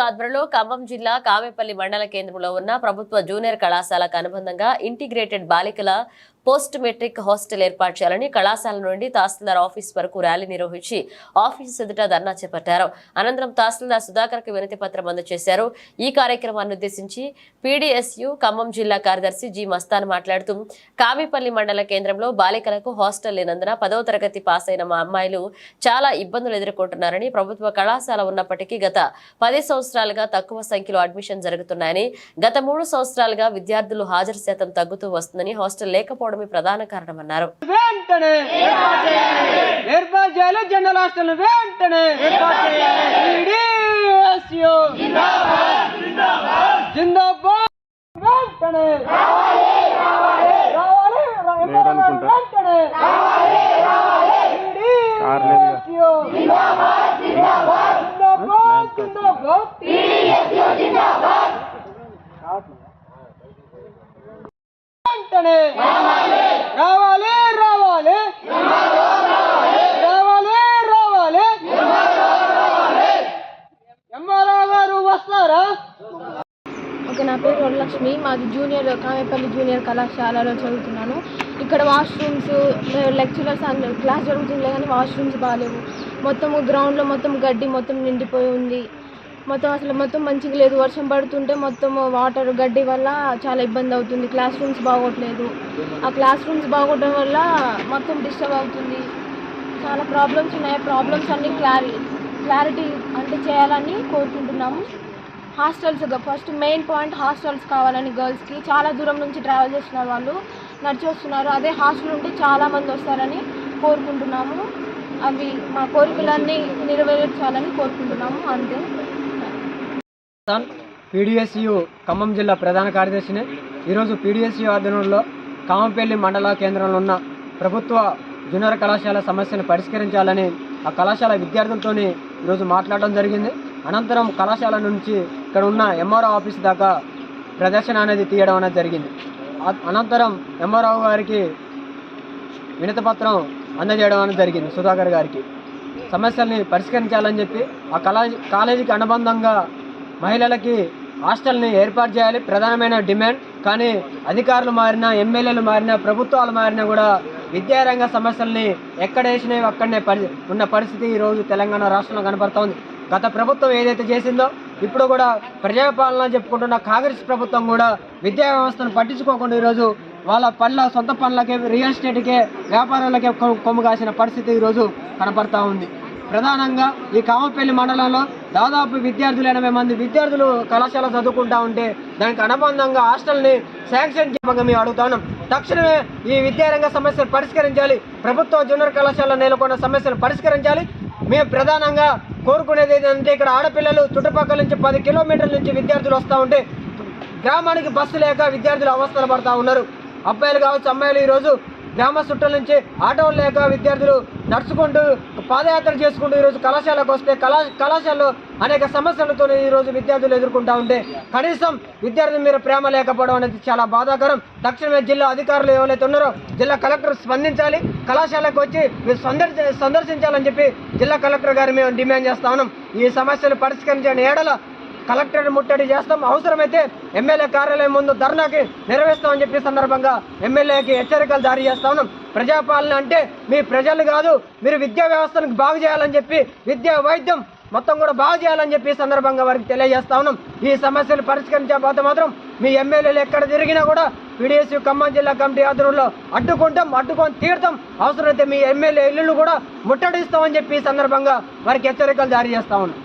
ఆధ్వర్యంలో ఖమ్మం జిల్లా కావేపల్లి మండల కేంద్రంలో ఉన్న ప్రభుత్వ జూనియర్ కళాశాలకు అనుబంధంగా ఇంటిగ్రేటెడ్ బాలికల పోస్ట్ మెట్రిక్ హాస్టల్ ఏర్పాటు చేయాలని కళాశాల నుండి తహసీల్దార్ ఆఫీస్ వరకు ర్యాలీ నిర్వహించి ఆఫీస్ ఎదుట ధర్నా చేపట్టారు. అనంతరం తహసీల్దార్ సుధాకర్కి వినతి పత్రం అందజేశారు. ఈ కార్యక్రమాన్ని ఉద్దేశించి పీడీఎస్యు ఖమ్మం జిల్లా కార్యదర్శి జి మస్తాన్ మాట్లాడుతూ కామిపల్లి మండల కేంద్రంలో బాలికలకు హాస్టల్ లేనందున పదవ తరగతి పాస్ అయిన మా అమ్మాయిలు చాలా ఇబ్బందులు ఎదుర్కొంటున్నారని ప్రభుత్వ కళాశాల ఉన్నప్పటికీ గత పది సంవత్సరాలుగా తక్కువ సంఖ్యలో అడ్మిషన్ జరుగుతున్నాయని గత మూడు సంవత్సరాలుగా విద్యార్థులు హాజరు శాతం తగ్గుతూ వస్తుందని హాస్టల్ లేకపోవడం లేకపోవడమే ప్రధాన కారణమన్నారు. జిందాబాద్. వెంటనే. రావాలి, ఎంఆర్ఓ వెంటనే. PDSU. జిందాబాద్, జిందాబాద్. వెంటనే రావాలి రావాలి. రావాలి రావాలి. ఎంఆర్ఓ గారు వస్తారా? ఓకే నా పేరు వరలక్ష్మి. మాది జూనియర్ కామేపల్లి జూనియర్ కళాశాలలో చదువుతున్నాను. ఇక్కడ వాష్రూమ్స్ లెక్చరర్స్ అందరూ క్లాస్ జరుగుతుండే కానీ వాష్రూమ్స్ బాగాలేవు మొత్తం గ్రౌండ్లో మొత్తం గడ్డి మొత్తం నిండిపోయి ఉంది. మొత్తం అసలు మొత్తం మంచిగా లేదు. వర్షం పడుతుంటే మొత్తం వాటర్ గడ్డి వల్ల చాలా ఇబ్బంది అవుతుంది. క్లాస్ రూమ్స్ బాగోట్లేదు. ఆ క్లాస్ రూమ్స్ బాగోవడం వల్ల మొత్తం డిస్టర్బ్ అవుతుంది. చాలా ప్రాబ్లమ్స్ ఉన్నాయి. ప్రాబ్లమ్స్ అన్ని క్లారి క్లారిటీ అంటే చేయాలని కోరుకుంటున్నాము. Hostels first main point hostels కావాలని గర్ల్స్కి చాలా దూరం నుంచి ట్రావెల్ చేస్తున్నారు వాళ్ళు నడిచి వస్తున్నారు. అదే హాస్టల్ ఉంటే చాలామంది వస్తారని కోరుకుంటున్నాము. అవి మా కోరికలన్నీ నెరవేర్చాలని కోరుకుంటున్నాము. అంతే. పీడిఎస్యు ఖమ్మం జిల్లా ప్రధాన కార్యదర్శిని. ఈరోజు పీడిఎస్యు ఆధ్వర్యంలో కామంపల్లి మండల కేంద్రంలో ఉన్న ప్రభుత్వ జూనియర్ కళాశాల సమస్యను పరిష్కరించాలని ఆ కళాశాల విద్యార్థులతో ఈరోజు మాట్లాడడం జరిగింది. అనంతరం కళాశాల నుంచి ఇక్కడ ఉన్న ఎంఆర్ఓ ఆఫీస్ దాకా ప్రదర్శన అనేది తీయడం అనేది జరిగింది. అనంతరం ఎంఆర్ఓ గారికి వినతపత్రం అందజేయడం అనేది జరిగింది సుధాకర్ గారికి. సమస్యల్ని పరిష్కరించాలని చెప్పి ఆ కళా కాలేజీకి అనుబంధంగా మహిళలకి హాస్టల్ని ఏర్పాటు చేయాలి. ప్రధానమైన డిమాండ్. కానీ అధికారులు మారినా ఎమ్మెల్యేలు మారినా ప్రభుత్వాలు మారినా కూడా విద్యారంగ సమస్యల్ని ఎక్కడేసినవి అక్కడనే పరి ఉన్న పరిస్థితి ఈరోజు తెలంగాణ రాష్ట్రంలో కనపడుతోంది గత ప్రభుత్వం ఏదైతే చేసిందో ఇప్పుడు కూడా ప్రజాపాలన చెప్పుకుంటున్న కాంగ్రెస్ ప్రభుత్వం కూడా విద్యా వ్యవస్థను పట్టించుకోకుండా ఈరోజు వాళ్ళ పనుల సొంత పనులకే రియల్ ఎస్టేట్కే వ్యాపారాలకే కొమ్ము కాసిన పరిస్థితి ఈరోజు కనపడతా ఉంది. ప్రధానంగా ఈ కామపల్లి మండలంలో దాదాపు విద్యార్థులు ఎనభై మంది విద్యార్థులు కళాశాల చదువుకుంటా ఉంటే దానికి అనుబంధంగా హాస్టల్ని శాంక్షన్ చేయమని మేము అడుగుతాను తక్షణమే ఈ విద్యారంగ సమస్యలు పరిష్కరించాలి. ప్రభుత్వ జూనియర్ కళాశాల నెలకొన్న సమస్యలు పరిష్కరించాలి. మేము ప్రధానంగా కోరుకునేది ఏంటంటే ఇక్కడ ఆడపిల్లలు చుట్టుపక్కల నుంచి పది కిలోమీటర్ల నుంచి విద్యార్థులు వస్తూ ఉంటే గ్రామానికి బస్సు లేక విద్యార్థులు అవస్థలు పడతా ఉన్నారు. అబ్బాయిలు కావచ్చు అమ్మాయిలు ఈరోజు గ్రామ చుట్టల నుంచి ఆటోలు లేక విద్యార్థులు నడుచుకుంటూ పాదయాత్ర చేసుకుంటూ ఈరోజు కళాశాలకు వస్తే కళా కళాశాలలో అనేక సమస్యలతో ఈరోజు విద్యార్థులు ఎదుర్కొంటూ ఉంటే కనీసం విద్యార్థుల మీద ప్రేమ లేకపోవడం అనేది చాలా బాధాకరం. దక్షిణమే జిల్లా అధికారులు ఎవరైతే ఉన్నారో జిల్లా కలెక్టర్ స్పందించాలి. కళాశాలకు వచ్చి మీరు సందర్శించాలని చెప్పి జిల్లా కలెక్టర్ గారు మేము డిమాండ్ చేస్తా ఉన్నాం. ఈ సమస్యలు పరిష్కరించని ఏడల కలెక్టర్ ముట్టడి చేస్తాం. అవసరమైతే ఎమ్మెల్యే కార్యాలయం ముందు ధర్నాకి నిర్వహిస్తామని చెప్పి సందర్భంగా ఎమ్మెల్యేకి హెచ్చరికలు జారీ చేస్తా ఉన్నాం. ప్రజాపాలన అంటే మీ ప్రజలు కాదు మీరు విద్యా వ్యవస్థను బాగు చేయాలని చెప్పి విద్యా వైద్యం మొత్తం కూడా బాగు చేయాలని చెప్పి సందర్భంగా వారికి తెలియజేస్తా ఉన్నాం. ఈ సమస్యలు పరిష్కరించకపోతే మాత్రం మీ ఎమ్మెల్యేలు ఎక్కడ తిరిగినా కూడా పీడిఎస్ ఖమ్మం జిల్లా కమిటీ ఆధ్వర్యంలో అడ్డుకుంటాం అడ్డుకొని తీర్థం అవసరమైతే మీ ఎమ్మెల్యే ఇల్లు కూడా ముట్టడిస్తామని చెప్పి సందర్భంగా వారికి హెచ్చరికలు జారీ చేస్తా ఉన్నాం.